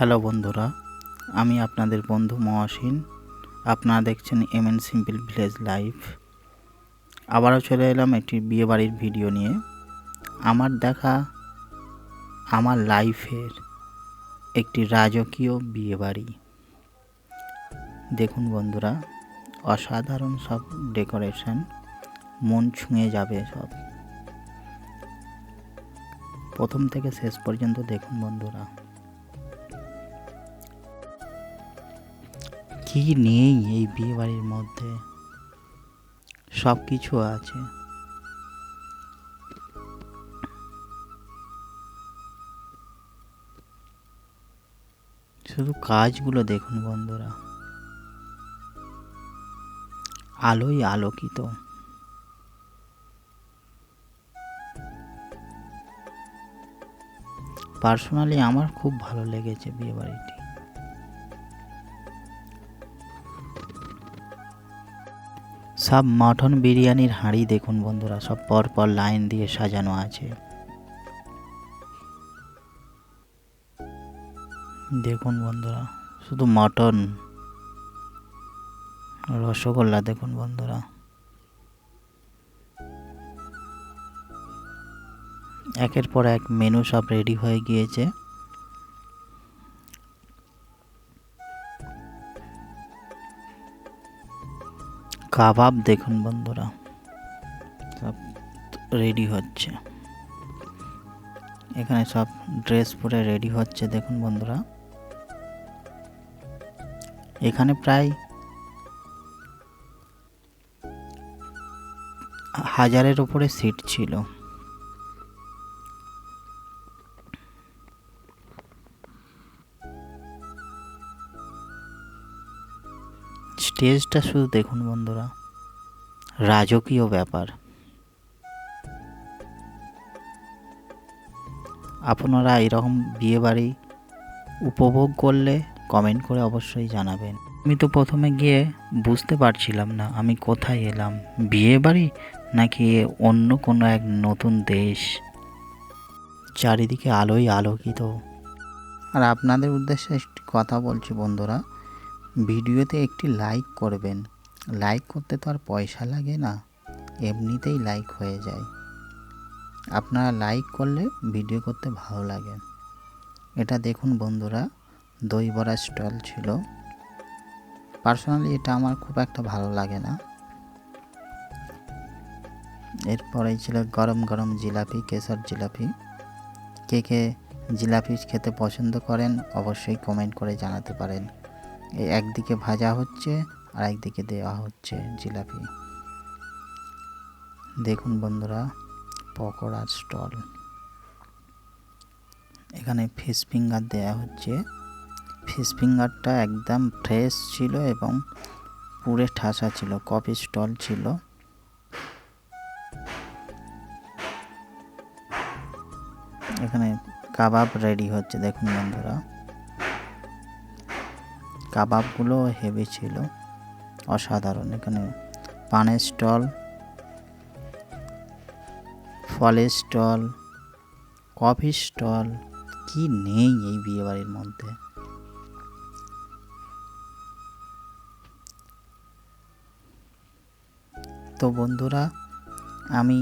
Hello বন্ধুরা, আমি আপনাদের বন্ধু মহাসিন। আপনারা দেখছেন M N simple village life আবারও চলে এলাম একটি বিয়েবাড়ির ভিডিও নিয়ে। আমার দেখা, আমার লাইফের একটি রাজকীয় বিয়েবাড়ি। দেখুন বন্ধুরা, অসাধারণ সব ডেকোরেশন, মন ছুঁয়ে যাবে সব। প্রথম থেকে শেষ পর্যন্ত দেখুন বন্ধুরা। কি নেই এই বিয়ে বাড়ির মধ্যে? সব কিছু আছে। শুধু কাজগুলো দেখুন বন্ধুরা। আলোই আলোকিত। পার্সোনালি আমার খুব ভালো লেগেছে বিয়ে বাড়িটি সব মটন বিরিয়ানির হাঁড়ি দেখুন বন্ধুরা, সব পর পর লাইন দিয়ে সাজানো আছে। দেখুন বন্ধুরা, শুধু মটন, রসগোল্লা দেখুন বন্ধুরা। একের পর এক মেনু সব রেডি হয়ে গিয়েছে। কাবাব দেখুন বন্ধুরা। সব রেডি হচ্ছে। এখানে সব ড্রেস পরে রেডি হচ্ছে দেখুন বন্ধুরা। এখানে প্রায় হাজারের উপরে সিট ছিল। স্টেজটা শুধু দেখুন বন্ধুরা। রাজকীয় ব্যাপার। আপনারা এরকম বিয়ে বাড়ি উপভোগ করলে কমেন্ট করে অবশ্যই জানাবেন। আমি তো প্রথমে গিয়ে বুঝতে পারছিলাম না আমি কোথায় এলাম। বিয়ে বাড়ি নাকি অন্য কোনো এক নতুন দেশ? চারিদিকে আলোই আলোকিত। আর আপনাদের উদ্দেশ্যে একটি কথা বলছি বন্ধুরা। ভিডিওতে একটি লাইক করবেন। লাইক করতে তো আর পয়সা লাগে না। এমনিতেই লাইক হয়ে যায়। আপনারা লাইক করলে ভিডিও করতে ভালো লাগে। এটা দেখুন বন্ধুরা দই বড়া স্টল ছিল। পার্সোনালি এটা আমার খুব একটা ভালো লাগে না। এরপরেই ছিল গরম গরম জিলাপি, কেশর জিলাপি। কে কে জিলাপি খেতে পছন্দ করেন, অবশ্যই কমেন্ট করে জানাতে পারেন। একদিকে ভাজা হচ্ছে আর একদিকে দেওয়া হচ্ছে জিলাপি। দেখুন বন্ধুরা, পকোড়ার স্টল। এখানে ফিশ ফিঙ্গার দেওয়া হচ্ছে। ফিশ ফিঙ্গারটা একদম ফ্রেশ ছিল এবং পুরে ঠাসা ছিল কফি স্টল ছিল। এখানে কাবাব রেডি হচ্ছে, দেখুন বন্ধুরা। কাবাবগুলো হেভি ছিল। অসাধারণ। এখানে পানের স্টল, ফলের স্টল কফি স্টল, কি নেই এই বিয়েবাড়ির মধ্যে? তো বন্ধুরা, আমি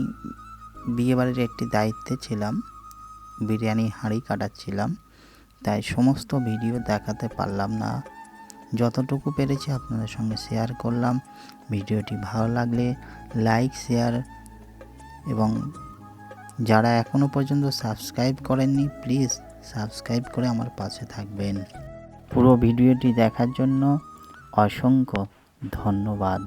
বিয়েবাড়ির একটি দায়িত্বে ছিলাম বিরিয়ানি হাঁড়ি কাটাচ্ছিলাম, তাই সমস্ত ভিডিও দেখাতে পারলাম না। যতটুকু পেরেছি আপনাদের সঙ্গে শেয়ার করলাম। ভিডিওটি ভালো লাগলে লাইক, শেয়ার এবং যারা এখনও পর্যন্ত সাবস্ক্রাইব করেননি, প্লিজ সাবস্ক্রাইব করে আমার পাশে থাকবেন। পুরো ভিডিওটি দেখার জন্য অসংখ্য ধন্যবাদ।